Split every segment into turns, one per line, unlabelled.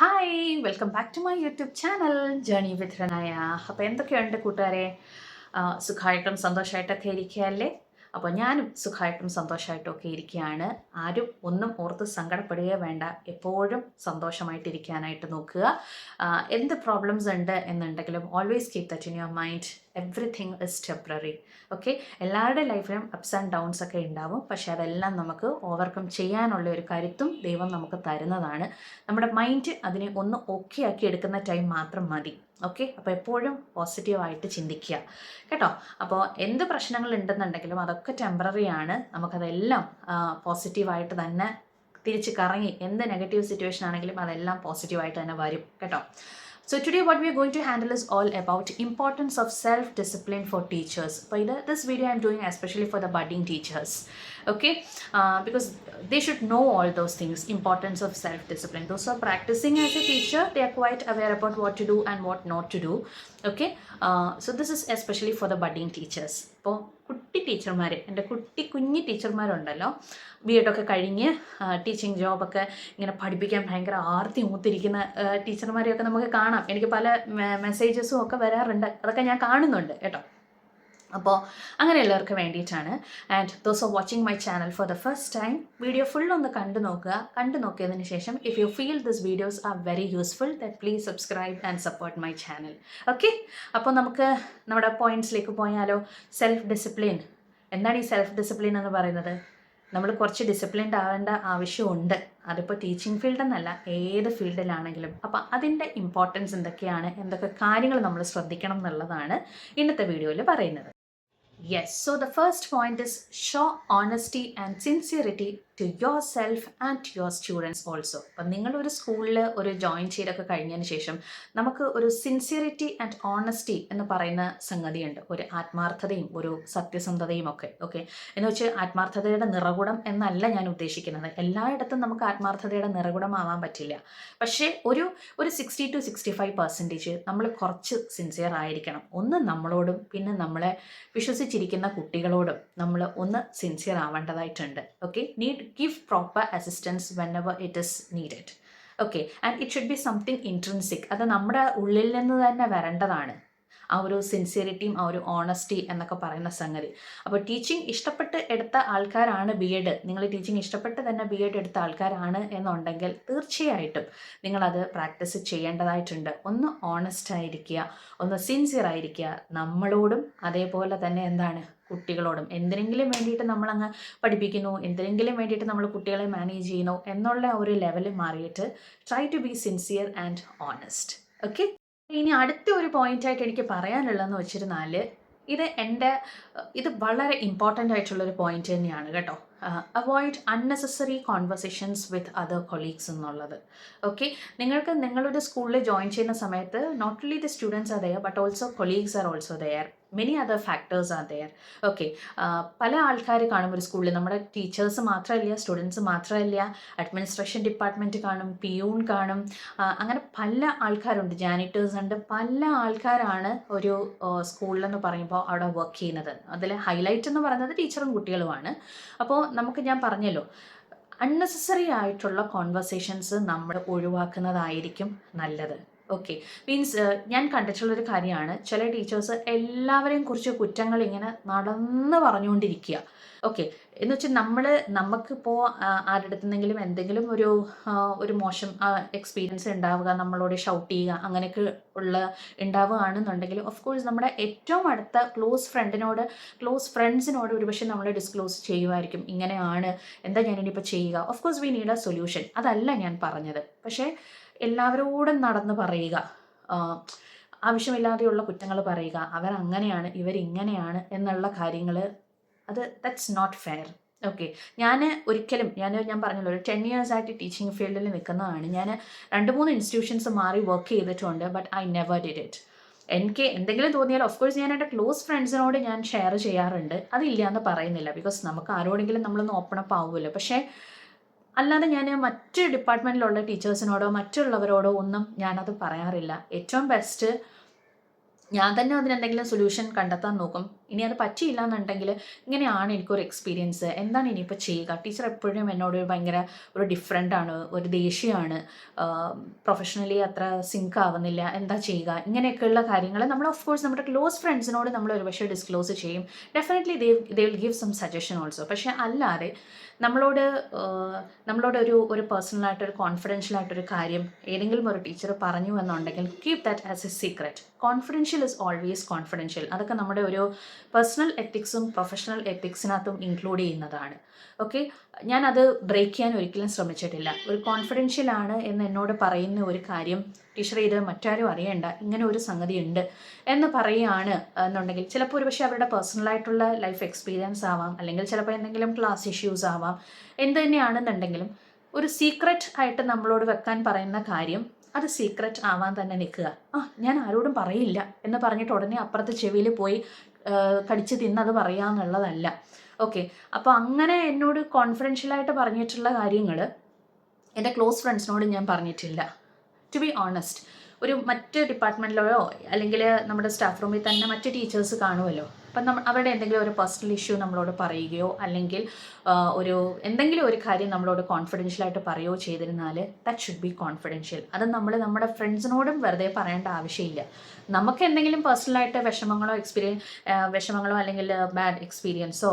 Hi welcome back to my YouTube channel journey with Ranaya അപ്പോൾ എന്തൊക്കെയുണ്ട് കൂട്ടുകാരെ? സുഖമായിട്ടും സന്തോഷമായിട്ടൊക്കെ ഇരിക്കുകയല്ലേ? അപ്പോൾ ഞാനും സുഖമായിട്ടും സന്തോഷമായിട്ടും ഒക്കെ ഇരിക്കുകയാണ് ആരും ഒന്നും ഓർത്ത് സങ്കടപ്പെടുകയോ വേണ്ട. എപ്പോഴും സന്തോഷമായിട്ടിരിക്കാനായിട്ട് നോക്കുക. എന്ത് പ്രോബ്ലംസ് ഉണ്ട് എന്നുണ്ടെങ്കിലും always keep that in your mind everything is temporary okay എല്ലാവരുടെ ലൈഫിലും അപ്സ് ആൻഡ് ഡൗൺസ് ഒക്കെ ഉണ്ടാവും. പക്ഷെ അതെല്ലാം നമുക്ക് ഓവർകം ചെയ്യാനുള്ള ഒരു കരുത്തും ദൈവം നമുക്ക് തരുന്നതാണ്. നമ്മുടെ മൈൻഡ് അതിനെ ഒന്ന് ഓക്കെ ആക്കി എടുക്കുന്ന ടൈം മാത്രം മതി. ഓക്കെ അപ്പോൾ എപ്പോഴും പോസിറ്റീവായിട്ട് ചിന്തിക്കുക. കേട്ടോ? അപ്പോൾ എന്ത് പ്രശ്നങ്ങൾ ഉണ്ടെന്നുണ്ടെങ്കിലും അതൊക്കെ ടെമ്പററി ആണ്. നമുക്കതെല്ലാം പോസിറ്റീവായിട്ട് തന്നെ തിരിച്ച് കറങ്ങി എന്ത് നെഗറ്റീവ് സിറ്റുവേഷൻ ആണെങ്കിലും അതെല്ലാം പോസിറ്റീവായിട്ട് തന്നെ വരും. കേട്ടോ? So today what we are going to handle is all about importance of self-discipline for teachers. By the, this video I'm doing especially for the budding teachers. Okay, uh, because they should know all those things. Importance of self-discipline. Those who are practicing as a teacher, they are quite aware about what to do and what not to do. Okay, uh, so this is especially for the budding teachers. ഇപ്പോൾ കുട്ടി ടീച്ചർമാർ എന്റെ കുട്ടി കുഞ്ഞി ടീച്ചർമാരുണ്ടല്ലോ. B എഡൊക്കെ കഴിഞ്ഞ് teaching ജോബൊക്കെ ഇങ്ങനെ പഠിപ്പിക്കാൻ ഭയങ്കര ആർത്തി മൂത്തിരിക്കുന്ന ടീച്ചർമാരെയൊക്കെ നമുക്ക് കാണാം. എനിക്ക് പല മെസ്സേജസും ഒക്കെ വരാറുണ്ട്. അതൊക്കെ ഞാൻ കാണുന്നുണ്ട് കേട്ടോ. അപ്പോൾ എല്ലാവർക്കും വേണ്ടിയിട്ടാണ്. And those of watching my channel for the first time video full ഒന്ന് കണ്ടു നോക്കുക. കണ്ടു നോക്കിയതിന് ശേഷം if you feel this videos are very useful that please subscribe and support my channel okay അപ്പോൾ നമുക്ക് നമ്മുടെ പോയിന്റ്സിലേക്ക് പോയാലോ. സെൽഫ് ഡിസിപ്ലിൻ എന്താണ് ഈ സെൽഫ് ഡിസിപ്ലിൻ എന്ന് പറയുന്നത്? നമ്മൾ കുറച്ച് ഡിസിപ്ലിൻഡ് ആവേണ്ട ആവശ്യമുണ്ട്. അതിപ്പോൾ ടീച്ചിങ് ഫീൽഡ് എന്നല്ല ഏത് ഫീൽഡിലാണെങ്കിലും അപ്പം അതിന്റെ ഇമ്പോർട്ടൻസ് എന്തൊക്കെയാണ്? എന്തൊക്കെ കാര്യങ്ങൾ നമ്മൾ ശ്രദ്ധിക്കണം എന്നുള്ളതാണ് ഇന്നത്തെ വീഡിയോയിൽ പറയുന്നത്. Yes, so the first point is show honesty and sincerity to yourself and to your students also അപ്പം നിങ്ങളൊരു സ്കൂളിൽ ഒരു ജോയിൻ ചെയ്തൊക്കെ കഴിഞ്ഞതിന് ശേഷം നമുക്ക് ഒരു സിൻസിയറിറ്റി ആൻഡ് ഓണസ്റ്റി എന്ന് പറയുന്ന സംഗതിയുണ്ട്. ഒരു ആത്മാർത്ഥതയും ഒരു സത്യസന്ധതയും ഒക്കെ ഓക്കെ എന്ന് വെച്ച് ആത്മാർത്ഥതയുടെ നിറകുടം എന്നല്ല ഞാൻ ഉദ്ദേശിക്കുന്നത്. എല്ലായിടത്തും നമുക്ക് ആത്മാർത്ഥതയുടെ നിറകുടമാവാൻ പറ്റില്ല. പക്ഷേ ഒരു ഒരു sixty two sixty five percentage നമ്മൾ കുറച്ച് സിൻസിയർ ആയിരിക്കണം. ഒന്ന് നമ്മളോടും പിന്നെ നമ്മളെ വിശ്വസിച്ചിരിക്കുന്ന കുട്ടികളോടും നമ്മൾ ഒന്ന് sincere ആവേണ്ടതായിട്ടുണ്ട് okay need give proper assistance whenever it is needed okay and it should be something intrinsic അത് നമ്മുടെ ഉള്ളിൽ നിന്ന് തന്നെ വരേണ്ടതാണ്. ആ ഒരു സിൻസിയറിറ്റിയും ആ ഒരു ഓണസ്റ്റി എന്നൊക്കെ പറയുന്ന സംഗതി. അപ്പോൾ ടീച്ചിങ് ഇഷ്ടപ്പെട്ട് എടുത്ത ആൾക്കാരാണ് ബി എഡ് നിങ്ങൾ ടീച്ചിങ് ഇഷ്ടപ്പെട്ട് തന്നെ ബി എഡ് എടുത്ത ആൾക്കാരാണ് എന്നുണ്ടെങ്കിൽ തീർച്ചയായിട്ടും നിങ്ങളത് പ്രാക്ടീസ് ചെയ്യേണ്ടതായിട്ടുണ്ട്. ഒന്ന് ഓണസ്റ്റ് ആയിരിക്കുക ഒന്ന് സിൻസിയർ ആയിരിക്കുക. നമ്മളോടും അതേപോലെ തന്നെ എന്താണ് കുട്ടികളോടും. എന്തിനെങ്കിലും വേണ്ടിയിട്ട് നമ്മളങ്ങ് പഠിപ്പിക്കുന്നു എന്തിനെങ്കിലും വേണ്ടിയിട്ട് നമ്മൾ കുട്ടികളെ മാനേജ് ചെയ്യുന്നു എന്നുള്ള ഒരു ലെവലിൽ മാറിയിട്ട് try to be sincere and honest okay ഇനി അടുത്ത ഒരു പോയിന്റ് ആയിട്ട് എനിക്ക് പറയാനുള്ളതെന്ന് വെച്ചിരുന്നാൽ ഇത് എന്റെ ഇത് വളരെ ഇമ്പോർട്ടന്റ് ആയിട്ടുള്ളൊരു പോയിന്റ് തന്നെയാണ് കേട്ടോ. Avoid unnecessary conversations with other colleagues എന്നുള്ളത്. ഓക്കെ നിങ്ങൾക്ക് നിങ്ങളുടെ സ്കൂളിൽ ജോയിൻ ചെയ്യുന്ന സമയത്ത് not only the students are but also colleagues are also there many other factors are there okay പല ആൾക്കാർ കാണും ഒരു സ്കൂളിൽ. നമ്മുടെ ടീച്ചേഴ്സ് മാത്രമല്ല സ്റ്റുഡൻസ് മാത്രമല്ല അഡ്മിനിസ്ട്രേഷൻ ഡിപ്പാർട്ട്മെന്റ് കാണും പിയൂൺ കാണും. അങ്ങനെ പല ആൾക്കാരുണ്ട് ജാനിറ്റേഴ്സ് ഉണ്ട്. പല ആൾക്കാരാണ് ഒരു സ്കൂളിലെന്ന് പറയുമ്പോൾ അവിടെ വർക്ക് ചെയ്യുന്നത്. അതിൽ ഹൈലൈറ്റ് എന്ന് പറയുന്നത് ടീച്ചറും കുട്ടികളുമാണ്. അപ്പോൾ നമുക്ക് ഞാൻ പറഞ്ഞല്ലോ അൺനെസസറി ആയിട്ടുള്ള കോൺവെർസേഷൻസ് നമ്മൾ ഒഴിവാക്കുന്നതായിരിക്കും നല്ലത്. ഓക്കെ മീൻസ് ഞാൻ കണ്ടിട്ടുള്ളൊരു കാര്യമാണ്. ചില ടീച്ചേഴ്സ് എല്ലാവരെയും കുറിച്ച് കുറ്റങ്ങൾ ഇങ്ങനെ നടന്ന് പറഞ്ഞുകൊണ്ടിരിക്കുക. ഓക്കെ എന്ന് വെച്ചാൽ നമ്മൾ നമുക്കിപ്പോൾ ആരുടെ അടുത്തുനിന്നെങ്കിലും എന്തെങ്കിലും ഒരു ഒരു മോശം എക്സ്പീരിയൻസ് ഉണ്ടാവുക നമ്മളോട് ഷൗട്ട് ചെയ്യുക അങ്ങനെയൊക്കെ ഉള്ള ഉണ്ടാവുകയാണെന്നുണ്ടെങ്കിൽ ഓഫ് കോഴ്സ് നമ്മുടെ ഏറ്റവും അടുത്ത ക്ലോസ് ഫ്രണ്ടിനോട് ക്ലോസ് ഫ്രണ്ട്സിനോട് ഒരുപക്ഷെ നമ്മൾ ഡിസ്ക്ലോസ് ചെയ്യുമായിരിക്കും. ഇങ്ങനെയാണ്. എന്താ ഞാനിനിയിപ്പോൾ ചെയ്യുക? Of course we need a solution അതല്ല ഞാൻ പറഞ്ഞത്. പക്ഷേ എല്ലാവരോടും നടന്ന് പറയുക. ആവശ്യമില്ലാതെയുള്ള കുറ്റങ്ങൾ പറയുക. അവർ അങ്ങനെയാണ് ഇവരിങ്ങനെയാണ് എന്നുള്ള കാര്യങ്ങൾ അത് ദറ്റ്സ് നോട്ട് ഫെയർ ഓക്കെ ഞാൻ ഒരിക്കലും ഞാൻ ഞാൻ പറഞ്ഞല്ലോ ഒരു ടെൻ ഇയേഴ്സ് ആയിട്ട് ടീച്ചിങ് ഫീൽഡിൽ നിൽക്കുന്നതാണ് ഞാൻ രണ്ട് മൂന്ന് ഇൻസ്റ്റിറ്റ്യൂഷൻസ് മാറി വർക്ക് ചെയ്തിട്ടുണ്ട് but I never did it എനിക്ക് എന്തെങ്കിലും തോന്നിയാൽ ഓഫ് കോഴ്സ് ഞാൻ എന്റെ ക്ലോസ് ഫ്രണ്ട്സിനോട് ഞാൻ ഷെയർ ചെയ്യാറുണ്ട്. അതില്ല എന്ന് പറയുന്നില്ല ബിക്കോസ് നമുക്ക് ആരോടെങ്കിലും നമ്മളൊന്ന് ഓപ്പൺ അപ്പ് ആവുമല്ലോ. പക്ഷേ അല്ലാതെ ഞാൻ മറ്റ് ഡിപ്പാർട്ട്മെന്റിലുള്ള ടീച്ചേഴ്സിനോടോ മറ്റുള്ളവരോടോ ഒന്നും ഞാനത് പറയാറില്ല. ഏറ്റവും ബെസ്റ്റ് ഞാൻ തന്നെ അതിനെന്തെങ്കിലും സൊല്യൂഷൻ കണ്ടെത്താൻ നോക്കും. ഇനി അത് പറ്റിയില്ല എന്നുണ്ടെങ്കിൽ ഇങ്ങനെയാണ് എനിക്കൊരു എക്സ്പീരിയൻസ് എന്താണ് ഇനിയിപ്പോൾ ചെയ്യുക? ടീച്ചർ എപ്പോഴും എന്നോട് ഭയങ്കര ഒരു ഡിഫറെന്റ് ആണ് ഒരു ദേഷ്യമാണ്. പ്രൊഫഷണലി അത്ര സിങ്ക് ആവുന്നില്ല. എന്താ ചെയ്യുക? ഇങ്ങനെയൊക്കെയുള്ള കാര്യങ്ങൾ നമ്മൾ ഓഫ് കോഴ്സ് നമ്മുടെ ക്ലോസ് ഫ്രണ്ട്സിനോട് നമ്മൾ ഒരുപക്ഷെ ഡിസ്ക്ലോസ് ചെയ്യും. Definitely they they will give some suggestion also പക്ഷേ അല്ലാതെ നമ്മളോട് നമ്മളോട് ഒരു ഒരു പേഴ്സണലായിട്ട് ഒരു കോൺഫിഡൻഷ്യൽ ആയിട്ടൊരു കാര്യം ഏതെങ്കിലും ഒരു ടീച്ചർ പറഞ്ഞു എന്നുണ്ടെങ്കിൽ keep that as a secret confidential is always confidential അതൊക്കെ നമ്മുടെ ഒരു പേഴ്സണൽ എത്തിക്സും പ്രൊഫഷണൽ എത്തിക്സിനകത്തും ഇൻക്ലൂഡ് ചെയ്യുന്നതാണ്. ഓക്കെ ഞാനത് ബ്രേക്ക് ചെയ്യാൻ ഒരിക്കലും ശ്രമിച്ചിട്ടില്ല. ഒരു കോൺഫിഡൻഷ്യൽ ആണ് എന്ന് എന്നോട് പറയുന്ന ഒരു കാര്യം ടീച്ചർ ഇത് മറ്റാരും അറിയേണ്ട. ഇങ്ങനെ ഒരു സംഗതി ഉണ്ട് എന്ന് പറയുകയാണ് എന്നുണ്ടെങ്കിൽ ചിലപ്പോൾ ഒരു പക്ഷേ അവരുടെ പേഴ്സണലായിട്ടുള്ള ലൈഫ് എക്സ്പീരിയൻസ് ആവാം. അല്ലെങ്കിൽ ചിലപ്പോൾ എന്തെങ്കിലും ക്ലാസ് ഇഷ്യൂസ് ആവാം. എന്ത് തന്നെയാണെന്നുണ്ടെങ്കിലും ഒരു സീക്രറ്റ് ആയിട്ട് നമ്മളോട് വെക്കാൻ പറയുന്ന കാര്യം അത് സീക്രറ്റ് ആവാൻ തന്നെ നിൽക്കുക. ആ ഞാൻ ആരോടും പറയില്ല എന്ന് പറഞ്ഞിട്ട് ഉടനെ അപ്പുറത്തെ ചെവിയിൽ പോയി കടിച്ച് തിന്നത് പറയാന്നുള്ളതല്ല. ഓക്കെ അപ്പോൾ അങ്ങനെ എന്നോട് കോൺഫിഡൻഷ്യലായിട്ട് പറഞ്ഞിട്ടുള്ള കാര്യങ്ങൾ എന്റെ ക്ലോസ് ഫ്രണ്ട്സിനോട് ഞാൻ പറഞ്ഞിട്ടില്ല. ടു ബി ഓണസ്റ്റ് ഒരു മറ്റ് ഡിപ്പാർട്ട്മെന്റിലോ അല്ലെങ്കിൽ നമ്മുടെ സ്റ്റാഫ് റൂമിൽ തന്നെ മറ്റ് ടീച്ചേഴ്സ് കാണുമല്ലോ. അപ്പം നമ്മൾ അവരുടെ എന്തെങ്കിലും ഒരു പേഴ്സണൽ ഇഷ്യൂ നമ്മളോട് പറയുകയോ അല്ലെങ്കിൽ ഒരു എന്തെങ്കിലും ഒരു കാര്യം നമ്മളോട് കോൺഫിഡൻഷ്യൽ ആയിട്ട് പറയുകയോ ചെയ്തിരുന്നാൽ ദാറ്റ് ഷുഡ് ബി കോൺഫിഡൻഷ്യൽ അത് നമ്മൾ നമ്മുടെ ഫ്രണ്ട്സിനോടും വെറുതെ പറയേണ്ട ആവശ്യമില്ല. നമുക്ക് എന്തെങ്കിലും പേഴ്സണലായിട്ട് വിഷമങ്ങളോ എക്സ്പീരിയൻസ് വിഷമങ്ങളോ അല്ലെങ്കിൽ ബാഡ് എക്സ്പീരിയൻസോ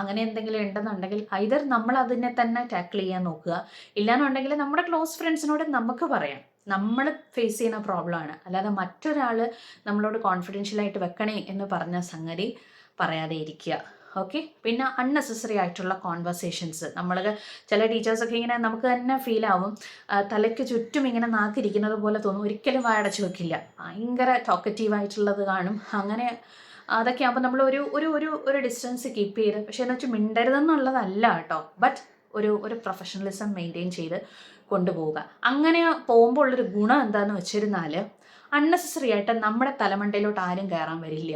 അങ്ങനെ എന്തെങ്കിലും ഉണ്ടെന്നുണ്ടെങ്കിൽ ഐതർ നമ്മൾ അതിനെ തന്നെ ടാക്കിൾ ചെയ്യാൻ നോക്കുക. ഇല്ലാന്നുണ്ടെങ്കിൽ നമ്മുടെ ക്ലോസ് ഫ്രണ്ട്സിനോട് നമുക്ക് പറയാം. നമ്മൾ ഫേസ് ചെയ്യുന്ന പ്രോബ്ലമാണ് അല്ലാതെ മറ്റൊരാൾ നമ്മളോട് കോൺഫിഡൻഷ്യലായിട്ട് വെക്കണേ എന്ന് പറഞ്ഞ സംഗതി പറയാതെ ഇരിക്കുക. ഓക്കെ പിന്നെ അൺനെസസറി ആയിട്ടുള്ള കോൺവെർസേഷൻസ് നമ്മൾ ചില ടീച്ചേഴ്സൊക്കെ ഇങ്ങനെ നമുക്ക് തന്നെ ഫീൽ ആവും. തലയ്ക്ക് ചുറ്റും ഇങ്ങനെ നാക്കിരിക്കുന്നത് പോലെ തോന്നും. ഒരിക്കലും വായടച്ചു വെക്കില്ല. ഭയങ്കര ടോക്കറ്റീവ് ആയിട്ടുള്ളത് കാണും. അങ്ങനെ അതൊക്കെ ആകുമ്പോൾ നമ്മൾ ഒരു ഒരു ഒരു ഒരു ഡിസ്റ്റൻസ് കീപ്പ് ചെയ്ത് പക്ഷേ എന്ന് വെച്ചാൽ മിണ്ടരുതെന്നുള്ളതല്ല കേട്ടോ. ബട്ട് ഒരു ഒരു പ്രൊഫഷണലിസം മെയിന്റെയിൻ ചെയ്ത് കൊണ്ടുപോവുക. അങ്ങനെ പോകുമ്പോൾ ഉള്ളൊരു ഗുണം എന്താണെന്ന് വെച്ചിരുന്നാൽ അൺനെസസറി ആയിട്ട് നമ്മുടെ തലമണ്ടയിലോട്ട് ആരും കയറാൻ വരില്ല.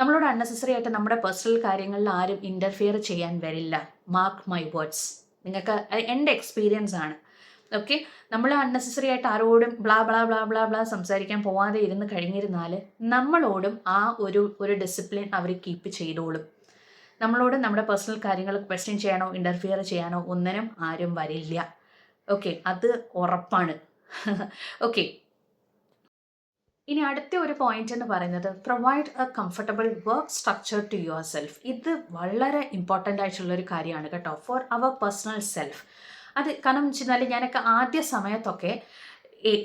നമ്മളോട് അൺനെസസറി ആയിട്ട് നമ്മുടെ പേഴ്സണൽ കാര്യങ്ങളിൽ ആരും ഇന്റർഫിയർ ചെയ്യാൻ വരില്ല. മാർക്ക് മൈ വേർഡ്സ് നിങ്ങൾക്ക് എന്റെ എക്സ്പീരിയൻസ് ആണ്. ഓക്കെ നമ്മൾ അൺനെസസറി ആയിട്ട് ആരോടും blah blah blah blah blah സംസാരിക്കാൻ പോവാതെ ഇരുന്ന് കഴിഞ്ഞിരുന്നാൽ നമ്മളോടും ആ ഒരു ഒരു ഡിസിപ്ലിൻ അവർ കീപ്പ് ചെയ്തോളും. നമ്മളോട് നമ്മുടെ പേഴ്സണൽ കാര്യങ്ങൾ ക്വസ്റ്റ്യൻ ചെയ്യാനോ ഇന്റർഫിയർ ചെയ്യാനോ ഒന്നിനും ആരും വരില്ല. ഓക്കെ അത് ഉറപ്പാണ്. ഓക്കെ ഇനി അടുത്ത ഒരു പോയിന്റ് എന്ന് പറയുന്നത് provide a comfortable work structure to yourself ഇത് വളരെ ഇമ്പോർട്ടന്റ് ആയിട്ടുള്ള ഒരു കാര്യമാണ് കേട്ടോ. ഫോർ അവർ പേഴ്സണൽ സെൽഫ് അത് കാരണം വെച്ചാൽ ഞാനൊക്കെ ആദ്യ സമയത്തൊക്കെ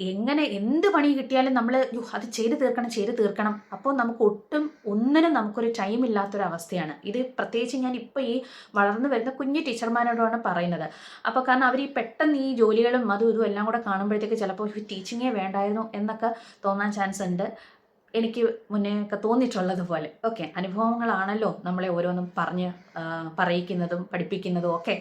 എങ്ങനെ എന്ത് പണി കിട്ടിയാലും നമ്മൾ അത് ചെയ്ത് തീർക്കണം ചെയ്ത് തീർക്കണം. അപ്പോൾ നമുക്ക് ഒട്ടും ഒന്നിനും നമുക്കൊരു ടൈം ഇല്ലാത്തൊരവസ്ഥയാണ്. ഇത് പ്രത്യേകിച്ച് ഞാൻ ഇപ്പോൾ ഈ വളർന്നു വരുന്ന കുഞ്ഞു ടീച്ചർമാരോടാണ് പറയുന്നത്. അപ്പോൾ കാരണം അവർ ഈ പെട്ടെന്ന് ഈ ജോലികളും അതും ഇതും എല്ലാം കൂടെ കാണുമ്പോഴത്തേക്ക് ചിലപ്പോൾ ടീച്ചിങ്ങേ വേണ്ടായിരുന്നു എന്നൊക്കെ തോന്നാൻ ചാൻസ് ഉണ്ട്. എനിക്ക് മുന്നേ ഒക്കെ തോന്നിയിട്ടുള്ളത് പോലെ. ഓക്കെ അനുഭവങ്ങളാണല്ലോ നമ്മളെ ഓരോന്നും പറഞ്ഞ് പറയിക്കുന്നതും പഠിപ്പിക്കുന്നതും ഒക്കെ.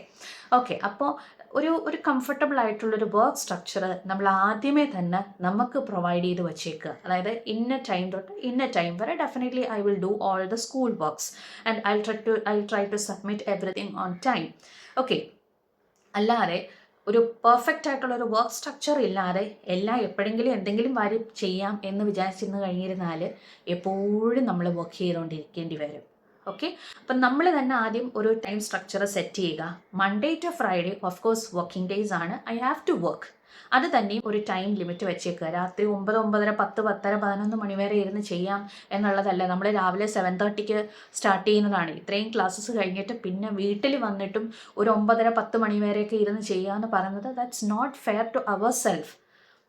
ഓക്കെ അപ്പോൾ ഒരു ഒരു കംഫർട്ടബിൾ ആയിട്ടുള്ളൊരു വർക്ക് സ്ട്രക്ചർ നമ്മൾ ആദ്യമേ തന്നെ നമുക്ക് പ്രൊവൈഡ് ചെയ്ത് വച്ചേക്കുക അതായത് ഇന്ന ടൈം തൊട്ട് ഇന്ന ടൈം വരെ definitely I will do all the school works and I try to I try to submit everything on time okay അല്ലാതെ ഒരു പെർഫെക്റ്റ് ആയിട്ടുള്ള ഒരു വർക്ക് സ്ട്രക്ചർ ഇല്ലാതെ എല്ലാം എപ്പോഴെങ്കിലും എന്തെങ്കിലും വാരി ചെയ്യാം എന്ന് വിചാരിച്ചിരുന്ന് കഴിഞ്ഞിരുന്നാൽ എപ്പോഴും നമ്മൾ വർക്ക് ചെയ്തുകൊണ്ടിരിക്കേണ്ടി വരും. ഓക്കെ അപ്പം നമ്മൾ തന്നെ ആദ്യം ഒരു ടൈം സ്ട്രക്ചർ സെറ്റ് ചെയ്യുക. Monday to Friday of course working days ആണ്. ഐ ഹാവ് ടു വർക്ക് അത് തന്നെയും ഒരു ടൈം ലിമിറ്റ് വെച്ചേക്കുക. രാത്രി ഒമ്പത് ഒമ്പതര പത്ത് പത്തര പതിനൊന്ന് മണി വരെ ഇരുന്ന് ചെയ്യാം എന്നുള്ളതല്ല. നമ്മൾ രാവിലെ സെവൻ തേർട്ടിക്ക് സ്റ്റാർട്ട് ചെയ്യുന്നതാണ്. ഇത്രയും ക്ലാസ്സസ് കഴിഞ്ഞിട്ട് പിന്നെ വീട്ടിൽ വന്നിട്ടും ഒരു ഒമ്പതര പത്ത് മണി വരെയൊക്കെ ഇരുന്ന് ചെയ്യാമെന്ന് പറയുന്നത് that's not fair to ourself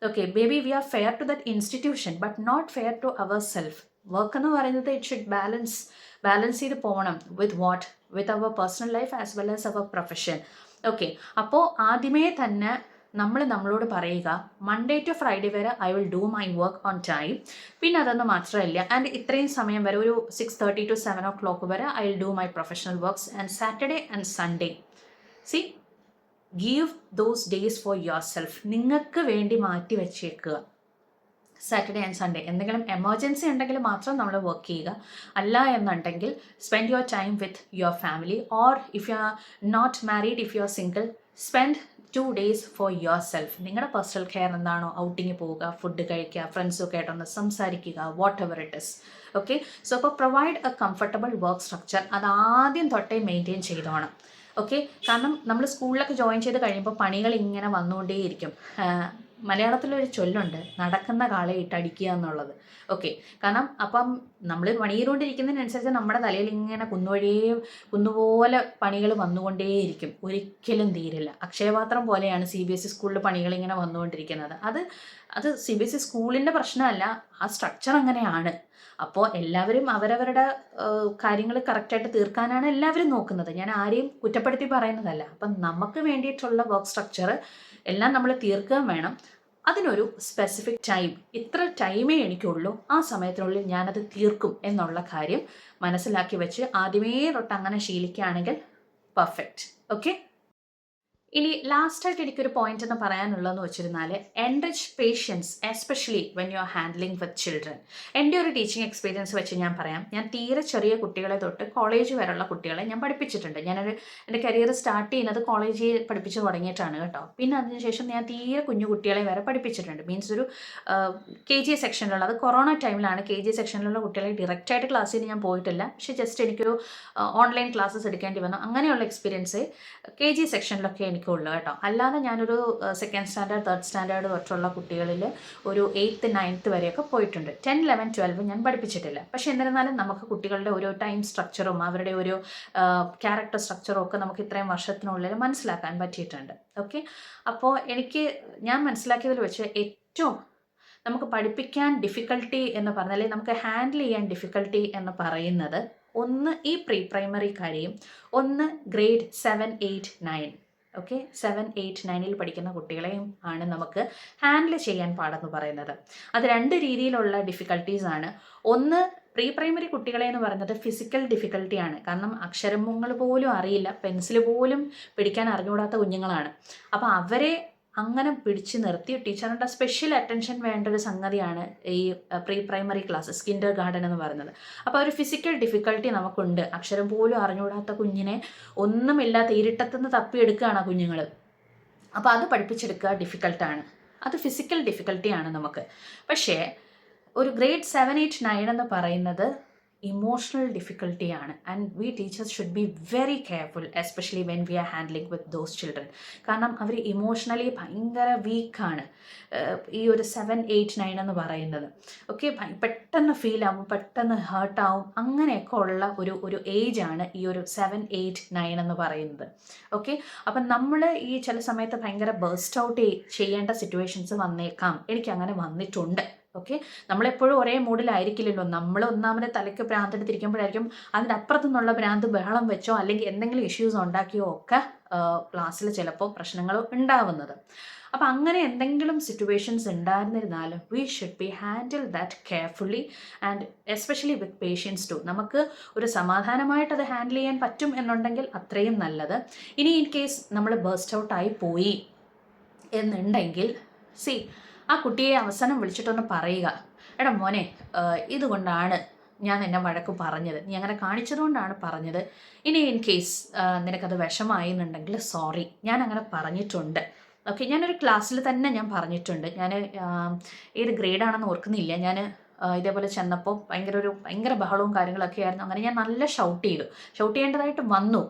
okay baby we are fair to that institution but not fair to ourself work എന്ന് പറയുന്നത് ഇറ്റ് ഷുഡ് ബാലൻസ് ബാലൻസ് ചെയ്ത് പോകണം with what with our personal life as well as our profession okay അപ്പോൾ ആദ്യമേ തന്നെ നമ്മൾ നമ്മളോട് പറയുക മൺഡേ ടു ഫ്രൈഡേ വരെ I will do my work on time പിന്നെ അതൊന്നും മാത്രമല്ല ആൻഡ് ഇത്രയും സമയം വരെ ഒരു six thirty to seven o'clock വരെ I will do my professional works and Saturday and Sunday see give those days for yourself നിങ്ങൾക്ക് വേണ്ടി മാറ്റി വെച്ചേക്കുക. സാറ്റർഡേ ആൻഡ് സൺഡേ എന്തെങ്കിലും എമർജൻസി ഉണ്ടെങ്കിൽ മാത്രം നമ്മൾ വർക്ക് ചെയ്യുക. അല്ല എന്നുണ്ടെങ്കിൽ spend your time with your family or if you are not married if you are single spend two days for yourself നിങ്ങളുടെ പേഴ്സണൽ കെയർ എന്താണോ ഔട്ടിങ് പോവുക ഫുഡ് കഴിക്കുക ഫ്രണ്ട്സൊക്കെ ആയിട്ടൊന്ന് സംസാരിക്കുക whatever it is okay so അപ്പോൾ provide a comfortable work structure അത് ആദ്യം തൊട്ടേ മെയിന്റെയിൻ ചെയ്തോണം. ഓക്കെ കാരണം നമ്മൾ സ്കൂളിലൊക്കെ ജോയിൻ ചെയ്ത് കഴിയുമ്പോൾ പണികൾ ഇങ്ങനെ വന്നുകൊണ്ടേയിരിക്കും മലയാളത്തിലൊരു ചൊല്ലുണ്ട് നടക്കുന്ന കാളെ ഇട്ടടിക്കുക എന്നുള്ളത്. ഓക്കെ. കാരണം അപ്പം നമ്മൾ പണിയിലുകൊണ്ടിരിക്കുന്നതിനനുസരിച്ച് നമ്മുടെ തലയിൽ ഇങ്ങനെ കുന്നുവഴിയേ കുന്നുപോലെ പണികൾ വന്നുകൊണ്ടേയിരിക്കും. ഒരിക്കലും തീരില്ല. അക്ഷയപാത്രം പോലെയാണ് സി ബി എസ് ഇ സ്കൂളിൽ പണികൾ ഇങ്ങനെ വന്നുകൊണ്ടിരിക്കുന്നത്. അത് അത് സി ബി എസ് ഇ സ്കൂളിന്റെ പ്രശ്നമല്ല ആ സ്ട്രക്ചർ അങ്ങനെയാണ്. അപ്പോൾ എല്ലാവരും അവരവരുടെ കാര്യങ്ങൾ കറക്റ്റായിട്ട് തീർക്കാനാണ് എല്ലാവരും നോക്കുന്നത്. ഞാൻ ആരെയും കുറ്റപ്പെടുത്തി പറയുന്നതല്ല. അപ്പം നമുക്ക് വേണ്ടിയിട്ടുള്ള വർക്ക് സ്ട്രക്ചർ എല്ലാം നമ്മൾ തീർക്കാൻ വേണം. അതിനൊരു സ്പെസിഫിക് ടൈം ഇത്ര ടൈമേ എനിക്കുള്ളൂ. ആ സമയത്തിനുള്ളിൽ ഞാനത് തീർക്കും എന്നുള്ള കാര്യം മനസ്സിലാക്കി വെച്ച് ആദ്യമേ തൊട്ട് അങ്ങനെ ശീലിക്കുകയാണെങ്കിൽ പെർഫെക്റ്റ് ഓക്കെ ഇനി ലാസ്റ്റ് ലാസ്റ്റായിട്ട് എനിക്കൊരു പോയിന്റ് എന്ന് പറയാനുള്ളതെന്ന് വെച്ചിരുന്നാൽ enrich patience especially when you are handling with children എന്റെ ഒരു ടീച്ചിങ് എക്സ്പീരിയൻസ് വെച്ച് ഞാൻ പറയാം. ഞാൻ തീരെ ചെറിയ കുട്ടികളെ തൊട്ട് കോളേജ് വരെയുള്ള കുട്ടികളെ ഞാൻ പഠിപ്പിച്ചിട്ടുണ്ട്. ഞാനൊരു എന്റെ കരിയർ സ്റ്റാർട്ട് ചെയ്യുന്നത് കോളേജിൽ പഠിപ്പിച്ച് തുടങ്ങിയിട്ടാണ് കേട്ടോ. പിന്നെ അതിനുശേഷം ഞാൻ തീരെ കുഞ്ഞു കുട്ടികളെ വരെ പഠിപ്പിച്ചിട്ടുണ്ട്. മീൻസ് ഒരു കെ ജി സെക്ഷനിലുള്ള അത് കൊറോണ ടൈമിലാണ് കെ ജി സെക്ഷനിലുള്ള കുട്ടികളെ ഡയറക്റ്റായിട്ട് ക്ലാസ്സിൽ ഞാൻ പോയിട്ടില്ല. പക്ഷേ ജസ്റ്റ് എനിക്കൊരു ഓൺലൈൻ ക്ലാസ്സസ് എടുക്കേണ്ടി വന്നു. അങ്ങനെയുള്ള എക്സ്പീരിയൻസ് കെ ജി സെക്ഷനിലൊക്കെ എനിക്കുള്ളൂ കേട്ടോ. അല്ലാതെ ഞാനൊരു സെക്കൻഡ് സ്റ്റാൻഡേർഡ് തേർഡ് സ്റ്റാൻഡേർഡ് തൊട്ടുള്ള കുട്ടികളിൽ ഒരു എയ്ത്ത് നയൻത്ത് വരെയൊക്കെ പോയിട്ടുണ്ട്. ടെൻ ലെവൻ ട്വൽവ് ഞാൻ പഠിപ്പിച്ചിട്ടില്ല. പക്ഷെ എന്നിരുന്നാലും നമുക്ക് കുട്ടികളുടെ ഒരു ടൈം സ്ട്രക്ചറും അവരുടെ ഒരു ക്യാരക്ടർ സ്ട്രക്ചറും ഒക്കെ നമുക്ക് ഇത്രയും വർഷത്തിനുള്ളിൽ മനസ്സിലാക്കാൻ പറ്റിയിട്ടുണ്ട്. ഓക്കെ അപ്പോൾ എനിക്ക് ഞാൻ മനസ്സിലാക്കിയതിൽ വെച്ച് ഏറ്റവും നമുക്ക് പഠിപ്പിക്കാൻ ഡിഫിക്കൽട്ടി എന്ന് പറഞ്ഞാൽ നമുക്ക് ഹാൻഡിൽ ചെയ്യാൻ ഡിഫിക്കൽട്ടി എന്ന് പറയുന്നത് ഒന്ന് ഈ പ്രീ പ്രൈമറി കാര്യം ഒന്ന് grade seven eight nine okay seven eight നയനിൽ പഠിക്കുന്ന കുട്ടികളെയും ആണ് നമുക്ക് ഹാൻഡിൽ ചെയ്യാൻ പാടെന്ന് പറയുന്നത്. അത് രണ്ട് രീതിയിലുള്ള ഡിഫിക്കൽട്ടീസ് ആണ്. ഒന്ന് പ്രീ പ്രൈമറി കുട്ടികളെ എന്ന് പറയുന്നത് ഫിസിക്കൽ ഡിഫിക്കൽട്ടിയാണ് കാരണം അക്ഷരമുങ്ങൾ പോലും അറിയില്ല പെൻസിൽ പോലും പിടിക്കാൻ അറിഞ്ഞുകൂടാത്ത കുഞ്ഞുങ്ങളാണ്. അപ്പോൾ അവരെ അങ്ങനെ പിടിച്ചു നിർത്തി. ടീച്ചറിന്റെ സ്പെഷ്യൽ അറ്റൻഷൻ വേണ്ട ഒരു സംഗതിയാണ് ഈ pre primary class kindergarten എന്ന് പറയുന്നത്. അപ്പോൾ ഒരു ഫിസിക്കൽ ഡിഫിക്കൽട്ടി നമുക്കുണ്ട്. അക്ഷരം പോലും അറിഞ്ഞുകൂടാത്ത കുഞ്ഞിനെ ഒന്നുമില്ലാത്ത ഇരുട്ടത്തുനിന്ന് തപ്പിയെടുക്കുകയാണ് ആ കുഞ്ഞുങ്ങൾ അപ്പോൾ അത് പഠിപ്പിച്ചെടുക്കുക ഡിഫിക്കൽട്ടാണ് അത് ഫിസിക്കൽ ഡിഫിക്കൽട്ടിയാണ് നമുക്ക്. പക്ഷേ ഒരു ഗ്രേഡ് സെവൻ എയ്റ്റ് നയൻ എന്ന് പറയുന്നത് emotional ഡിഫിക്കൽട്ടിയാണ് and we teachers should be very careful especially when we are handling with those children കാരണം അവർ ഇമോഷണലി ഭയങ്കര വീക്കാണ് ഈ ഒരു സെവൻ എയ്റ്റ് നയൻ എന്ന് പറയുന്നത്. ഓക്കെ പെട്ടെന്ന് ഫീൽ ആവും പെട്ടെന്ന് ഹേർട്ടാവും അങ്ങനെയൊക്കെ ഉള്ള ഒരു ഒരു ഏജാണ് ഈ ഒരു സെവൻ എയ്റ്റ് നയൻ എന്ന് പറയുന്നത്. ഓക്കെ അപ്പം നമ്മൾ ഈ ചില സമയത്ത് ഭയങ്കര ബേസ്റ്റ് ഔട്ട് ചെയ്യേണ്ട സിറ്റുവേഷൻസ് വന്നേക്കാം. എനിക്ക് അങ്ങനെ വന്നിട്ടുണ്ട്. ഓക്കെ നമ്മളെപ്പോഴും ഒരേ മൂഡിലായിരിക്കില്ലല്ലോ. നമ്മൾ ഒന്നാമത് തലയ്ക്ക് ഭ്രാന്ത് എടുത്തിരിക്കുമ്പോഴായിരിക്കും അതിന്റെ അപ്പുറത്തു നിന്നുള്ള ഭ്രാന്ത് ബഹളം വെച്ചോ അല്ലെങ്കിൽ എന്തെങ്കിലും ഇഷ്യൂസ് ഉണ്ടാക്കിയോ ഒക്കെ ക്ലാസ്സിൽ ചിലപ്പോൾ പ്രശ്നങ്ങൾ ഉണ്ടാവുന്നത്. അപ്പം അങ്ങനെ എന്തെങ്കിലും situations ഉണ്ടായിരുന്നിരുന്നാലും we should be handle that carefully and especially with patience to നമുക്ക് ഒരു സമാധാനമായിട്ട് അത് ഹാൻഡിൽ ചെയ്യാൻ പറ്റും എന്നുണ്ടെങ്കിൽ അത്രയും നല്ലത്. ഇനി ഇൻ കേസ് നമ്മൾ ബേസ്റ്റ് ഔട്ടായി പോയി എന്നുണ്ടെങ്കിൽ സി ആ കുട്ടിയെ അവസാനം വിളിച്ചിട്ടൊന്ന് പറയുക. എടാ മോനെ ഇതുകൊണ്ടാണ് ഞാൻ എന്നെ വഴക്ക് പറഞ്ഞത്. നീ അങ്ങനെ കാണിച്ചതുകൊണ്ടാണ് പറഞ്ഞത്. ഇനി ഇൻ കേസ് നിനക്കത് വിഷമായി എന്നുണ്ടെങ്കിൽ സോറി ഞാൻ അങ്ങനെ പറഞ്ഞിട്ടുണ്ട്. ഓക്കെ ഞാനൊരു ക്ലാസ്സിൽ തന്നെ ഞാൻ പറഞ്ഞിട്ടുണ്ട്. ഞാൻ ഏത് ഗ്രേഡാണെന്ന് ഓർക്കുന്നില്ല. ഞാൻ ഇതേപോലെ ചെന്നപ്പോൾ ഭയങ്കര ഒരു ഭയങ്കര ബഹളവും കാര്യങ്ങളൊക്കെ ആയിരുന്നു. അങ്ങനെ ഞാൻ നല്ല ഷൗട്ട് ചെയ്തു. ഷൗട്ട് ചെയ്യേണ്ടതായിട്ട് വന്നു.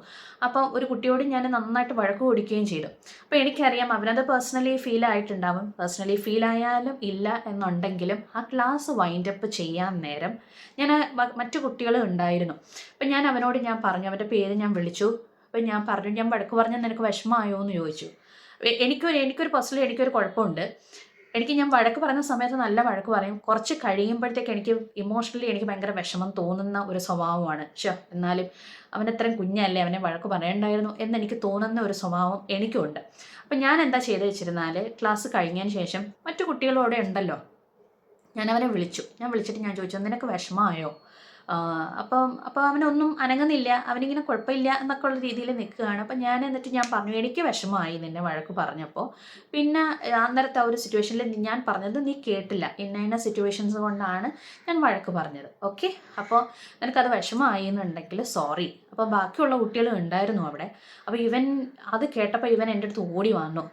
അപ്പോൾ ഒരു കുട്ടിയോട് ഞാൻ നന്നായിട്ട് വഴക്ക് കൊടുക്കുകയും ചെയ്തു. അപ്പോൾ എനിക്കറിയാം അവനത് പേഴ്സണലി ഫീൽ ആയിട്ടുണ്ടാവും. പേഴ്സണലി ഫീൽ ആയാലും ഇല്ല എന്നുണ്ടെങ്കിലും ആ ക്ലാസ് വൈൻഡപ്പ് ചെയ്യാൻ നേരം ഞാൻ മറ്റു കുട്ടികൾ ഉണ്ടായിരുന്നു. അപ്പം ഞാൻ അവനോട് ഞാൻ പറഞ്ഞു അവന്റെ പേര് ഞാൻ വിളിച്ചു. അപ്പം ഞാൻ പറഞ്ഞു ഞാൻ വഴക്ക് പറഞ്ഞാൽ നിനക്ക് വിഷമമായോ എന്ന് ചോദിച്ചു എനിക്കൊരു എനിക്കൊരു പേഴ്സണലി എനിക്കൊരു കുഴപ്പമുണ്ട്. എനിക്ക് ഞാൻ വഴക്ക് പറയുന്ന സമയത്ത് നല്ല വഴക്ക് പറയും. കുറച്ച് കഴിയുമ്പോഴത്തേക്ക് എനിക്ക് ഇമോഷണലി എനിക്ക് ഭയങ്കര വിഷമം തോന്നുന്ന ഒരു സ്വഭാവമാണ്. ഷോ എന്നാലും അവൻ അത്രയും കുഞ്ഞല്ലേ അവനെ വഴക്ക് പറയണ്ടായിരുന്നു എന്നെനിക്ക് തോന്നുന്ന ഒരു സ്വഭാവം എനിക്കുണ്ട്. അപ്പം ഞാൻ എന്താ ചെയ്ത് വെച്ചിരുന്നാൽ ക്ലാസ് കഴിഞ്ഞതിന് ശേഷം മറ്റു കുട്ടികളോടെ ഉണ്ടല്ലോ ഞാൻ അവനെ വിളിച്ചു. ഞാൻ വിളിച്ചിട്ട് ഞാൻ ചോദിച്ചു നിനക്ക് വിഷമമായോ? അപ്പം അപ്പോൾ അവനൊന്നും അനങ്ങുന്നില്ല. അവനിങ്ങനെ കുഴപ്പമില്ല എന്നൊക്കെ ഉള്ള രീതിയിൽ നിൽക്കുകയാണ്. അപ്പം ഞാൻ എന്നിട്ട് ഞാൻ പറഞ്ഞു എനിക്ക് വിഷമമായി നിന്നെ വഴക്ക് പറഞ്ഞപ്പോൾ. പിന്നെ അന്നേരത്തെ ആ ഒരു സിറ്റുവേഷനിൽ ഞാൻ പറഞ്ഞത് നീ കേട്ടില്ല. ഇന്ന ഇന്ന സിറ്റുവേഷൻസ് കൊണ്ടാണ് ഞാൻ വഴക്ക് പറഞ്ഞത്. ഓക്കെ അപ്പോൾ നിനക്കത് വിഷമമായി എന്നുണ്ടെങ്കിൽ സോറി അപ്പോൾ ബാക്കിയുള്ള കുട്ടികളും ഉണ്ടായിരുന്നു അവിടെ. അപ്പോൾ ഇവൻ അത് കേട്ടപ്പോൾ ഇവൻ എന്റെ അടുത്ത് ഓടി വന്നു.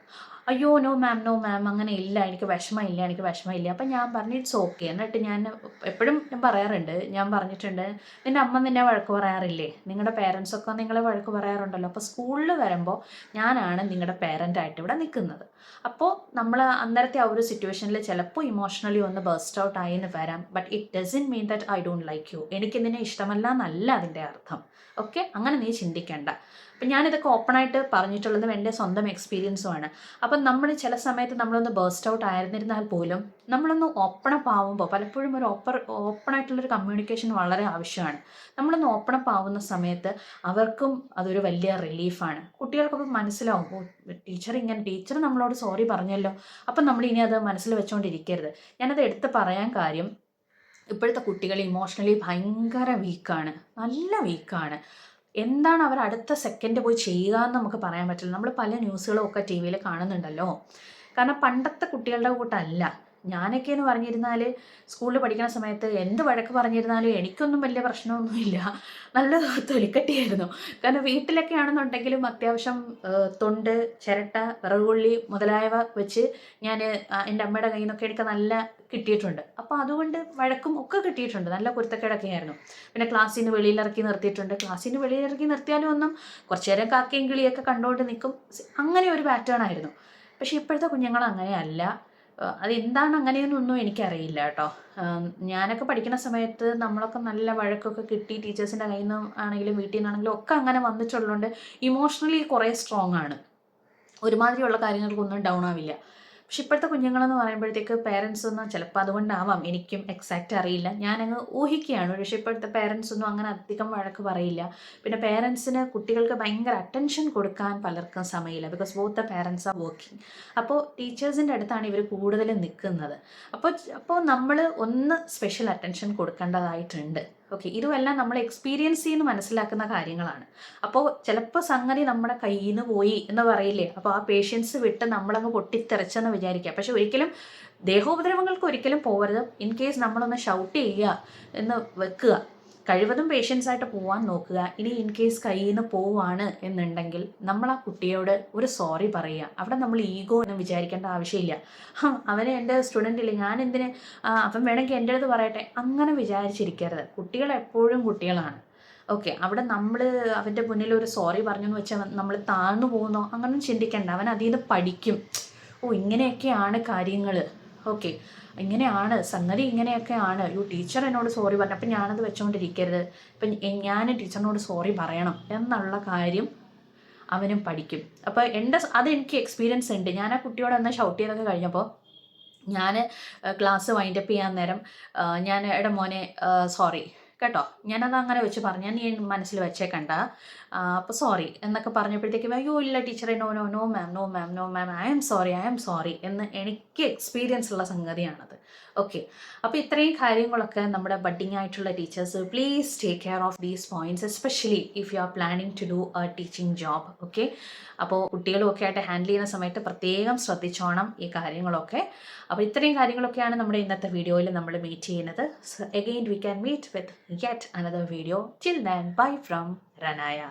അയ്യോ നോ മാം നോ മാം അങ്ങനെ ഇല്ല എനിക്ക് വിഷമമില്ല എനിക്ക് വിഷമമില്ല. അപ്പം ഞാൻ പറഞ്ഞു ഇറ്റ്സ് ഓക്കെ എന്നിട്ട് ഞാൻ എപ്പോഴും ഞാൻ പറയാറുണ്ട് ഞാൻ പറഞ്ഞിട്ടുണ്ട് നിന്റെ അമ്മ നിന്നെ വഴക്ക് പറയാറില്ലേ? നിങ്ങളുടെ പേരൻസൊക്കെ നിങ്ങളെ വഴക്ക് പറയാറുണ്ടല്ലോ. അപ്പോൾ സ്കൂളിൽ വരുമ്പോൾ ഞാനാണ് നിങ്ങളുടെ പേരന്റായിട്ട് ഇവിടെ നിൽക്കുന്നത് അപ്പോൾ നമ്മൾ അന്നേരത്തെ ആ ഒരു സിറ്റുവേഷനിൽ ചിലപ്പോൾ ഇമോഷണലി ഒന്ന് ബേസ്റ്റ് ഔട്ട് ആയി എന്ന് വരാം but it doesn't mean that I don't like you എനിക്കിതിനെ ഇഷ്ടമല്ല എന്നല്ല അതിന്റെ അർത്ഥം. ഓക്കെ അങ്ങനെ നീ ചിന്തിക്കേണ്ട. അപ്പം ഞാനിതൊക്കെ ഓപ്പണായിട്ട് പറഞ്ഞിട്ടുള്ളതും എന്റെ സ്വന്തം എക്സ്പീരിയൻസുമാണ് അപ്പം നമ്മൾ ചില സമയത്ത് നമ്മളൊന്ന് ബേസ്റ്റ് ഔട്ട് ആയിരുന്നിരുന്നാൽ പോലും നമ്മളൊന്ന് ഓപ്പൺ അപ്പ് ആവുമ്പോൾ പലപ്പോഴും ഒരു ഓപ്പർ ഓപ്പൺ ആയിട്ടുള്ളൊരു കമ്മ്യൂണിക്കേഷൻ വളരെ ആവശ്യമാണ്. നമ്മളൊന്ന് ഓപ്പൺ അപ്പ് ആവുന്ന സമയത്ത് അവർക്കും അതൊരു വലിയ റിലീഫാണ് കുട്ടികൾക്കൊക്കെ മനസ്സിലാവും ടീച്ചർ ഇങ്ങനെ ടീച്ചർ നമ്മളോട് സോറി പറഞ്ഞല്ലോ. അപ്പം നമ്മൾ ഇനി അത് മനസ്സിൽ വെച്ചുകൊണ്ടിരിക്കരുത് ഞാനത് എടുത്ത് പറയാൻ കാര്യം ഇപ്പോഴത്തെ കുട്ടികൾ ഇമോഷണലി ഭയങ്കര വീക്കാണ് നല്ല വീക്കാണ് എന്താണ് അവർ അടുത്ത സെക്കൻഡ് പോയി ചെയ്യുക എന്ന് നമുക്ക് പറയാൻ പറ്റില്ല. നമ്മൾ പല ന്യൂസുകളും ഒക്കെ ടി വിയിൽ കാണുന്നുണ്ടല്ലോ. കാരണം പണ്ടത്തെ കുട്ടികളുടെ കൂട്ടല്ല. ഞാനൊക്കെ എന്ന് പറഞ്ഞിരുന്നാൽ സ്കൂളിൽ പഠിക്കുന്ന സമയത്ത് എന്ത് വഴക്ക് പറഞ്ഞിരുന്നാലും എനിക്കൊന്നും വലിയ പ്രശ്നമൊന്നുമില്ല. നല്ല തൊലിക്കട്ടിയായിരുന്നു. കാരണം വീട്ടിലൊക്കെ ആണെന്നുണ്ടെങ്കിലും അത്യാവശ്യം തൊണ്ട് ചിരട്ട വിറകുള്ളി മുതലായവ വെച്ച് ഞാൻ എന്റെ അമ്മയുടെ കയ്യിൽ നിന്നൊക്കെ എനിക്ക് നല്ല കിട്ടിയിട്ടുണ്ട്. അപ്പോൾ അതുകൊണ്ട് വഴക്കും ഒക്കെ കിട്ടിയിട്ടുണ്ട്. നല്ല കുരുത്തക്കേടൊക്കെ ആയിരുന്നു. പിന്നെ ക്ലാസ്സിൽ നിന്ന് വെളിയിലിറക്കി നിർത്തിയിട്ടുണ്ട്. ക്ലാസ്സിൽ നിന്ന് വെളിയിലിറക്കി നിർത്തിയാലും ഒന്നും കുറച്ചു നേരം കാക്കയും കിളിയൊക്കെ കണ്ടുകൊണ്ട് നിൽക്കും. അങ്ങനെ ഒരു പാറ്റേൺ ആയിരുന്നു. പക്ഷേ ഇപ്പോഴത്തെ കുഞ്ഞുങ്ങൾ അങ്ങനെയല്ല. അതെന്താണ് അങ്ങനെയെന്നൊന്നും എനിക്കറിയില്ല കേട്ടോ. ഞാനൊക്കെ പഠിക്കുന്ന സമയത്ത് നമ്മളൊക്കെ നല്ല വഴക്കൊക്കെ കിട്ടി ടീച്ചേഴ്സിന്റെ കയ്യിൽ നിന്ന് ആണെങ്കിലും വീട്ടിൽ നിന്നാണെങ്കിലും ഒക്കെ അങ്ങനെ വന്നിട്ടുള്ളതുകൊണ്ട് ഇമോഷണലി കുറേ സ്ട്രോങ് ആണ് ഒരുമാതിരിയുള്ള കാര്യങ്ങൾക്കൊന്നും ഡൗൺ ആവില്ല. പക്ഷെ ഇപ്പോഴത്തെ കുഞ്ഞുങ്ങളെന്ന് പറയുമ്പോഴത്തേക്ക് പേരൻസ് ഒന്നും ചിലപ്പോൾ അതുകൊണ്ടാവാം. എനിക്കും എക്സാക്റ്റ് അറിയില്ല. ഞാനങ്ങ് ഊഹിക്കുകയാണ്. പക്ഷെ ഇപ്പോഴത്തെ പേരൻസ് ഒന്നും അങ്ങനെ അധികം വഴക്ക് പറയില്ല. പിന്നെ പേരൻസിന് കുട്ടികൾക്ക് ഭയങ്കര അറ്റൻഷൻ കൊടുക്കാൻ പലർക്കും സമയമില്ല. Because both the parents are working അപ്പോൾ ടീച്ചേഴ്സിന്റെ അടുത്താണ് ഇവർ കൂടുതലും നിൽക്കുന്നത്. അപ്പോൾ അപ്പോൾ നമ്മൾ ഒന്ന് സ്പെഷ്യൽ അറ്റൻഷൻ കൊടുക്കേണ്ടതായിട്ടുണ്ട്. ഓക്കെ ഇതുമെല്ലാം നമ്മൾ എക്സ്പീരിയൻസ് ചെയ്യുന്ന മനസ്സിലാക്കുന്ന കാര്യങ്ങളാണ്. അപ്പോൾ ചിലപ്പോൾ സംഗതി നമ്മുടെ കയ്യിൽ നിന്ന് പോയി എന്ന് പറയില്ലേ? അപ്പോൾ ആ പേഷ്യൻസ് വിട്ട് നമ്മളങ്ങ് പൊട്ടിത്തെറിച്ചെന്ന് വിചാരിക്കുക പക്ഷെ ഒരിക്കലും ദേഹോപദ്രവങ്ങൾക്ക് ഒരിക്കലും പോകരുത് ഇൻ കേസ് നമ്മളൊന്ന് ഷൗട്ട് ചെയ്യുക എന്ന് വെക്കുക. കഴിവതും പേഷ്യൻസ് ആയിട്ട് പോവാൻ നോക്കുക. ഇനി ഇൻ കേസ് കയ്യിൽ നിന്ന് പോവാണ് എന്നുണ്ടെങ്കിൽ നമ്മൾ ആ കുട്ടിയോട് ഒരു സോറി പറയുക. അവിടെ നമ്മൾ ഈഗോ എന്ന് വിചാരിക്കേണ്ട ആവശ്യമില്ല. അവനെ എന്റെ സ്റ്റുഡന്റ് ഇല്ല ഞാൻ എന്തിന്? അപ്പം വേണമെങ്കിൽ എന്റെ അടുത്ത് പറയട്ടെ. അങ്ങനെ വിചാരിച്ചിരിക്കരുത്. കുട്ടികൾ എപ്പോഴും കുട്ടികളാണ്. ഓക്കെ അവിടെ നമ്മൾ അവന്റെ മുന്നിൽ ഒരു സോറി പറഞ്ഞെന്ന് വെച്ചാൽ നമ്മൾ താഴ്ന്നു പോകുന്നോ? അങ്ങനൊന്നും ചിന്തിക്കണ്ട. അവൻ അതിൽ നിന്ന് പഠിക്കും. ഓ ഇങ്ങനെയൊക്കെയാണ് കാര്യങ്ങൾ ഓക്കെ ഇങ്ങനെയാണ് സംഗതി ഇങ്ങനെയൊക്കെയാണ്. യു ടീച്ചർ എന്നോട് സോറി പറഞ്ഞു അപ്പം ഞാനത് വെച്ചുകൊണ്ടിരിക്കരുത് ഇപ്പം ഞാൻ ടീച്ചറിനോട് സോറി പറയണം എന്നുള്ള കാര്യം അവനും പഠിക്കും. അപ്പോൾ എന്റെ അതെനിക്ക് എക്സ്പീരിയൻസ് ഉണ്ട്. ഞാൻ ആ കുട്ടിയോട് അന്ന് ഷൗട്ട് ചെയ്തൊക്കെ കഴിഞ്ഞപ്പോൾ ഞാൻ ക്ലാസ് വൈൻഡപ്പ് ചെയ്യാൻ നേരം ഞാൻ എടാ മോനെ സോറി കേട്ടോ ഞാനത് അങ്ങനെ വെച്ച് പറഞ്ഞു. നീ മനസ്സിൽ വെച്ചേക്കണ്ട. അപ്പോൾ സോറി എന്നൊക്കെ പറഞ്ഞപ്പോഴത്തേക്കും അയ്യോ ഇല്ല ടീച്ചറെ no no no ma'am no ma'am no ma'am I'm sorry I'm sorry എന്ന് എനിക്ക് എക്സ്പീരിയൻസ് ഉള്ള സംഗതിയാണത്. ഓക്കെ അപ്പോൾ ഇത്രയും കാര്യങ്ങളൊക്കെ നമ്മുടെ ബഡ്ഡിങ് ആയിട്ടുള്ള teachers please take care of these points especially if you are planning to do a teaching job okay അപ്പോൾ കുട്ടികളും ഒക്കെ ആയിട്ട് ഹാൻഡിൽ ചെയ്യുന്ന സമയത്ത് പ്രത്യേകം ശ്രദ്ധിച്ചോണം ഈ കാര്യങ്ങളൊക്കെ. അപ്പോൾ ഇത്രയും കാര്യങ്ങളൊക്കെയാണ് നമ്മുടെ ഇന്നത്തെ വീഡിയോയിൽ നമ്മൾ മീറ്റ് ചെയ്യുന്നത്. Again we can meet with get another video till then bye from Ranaya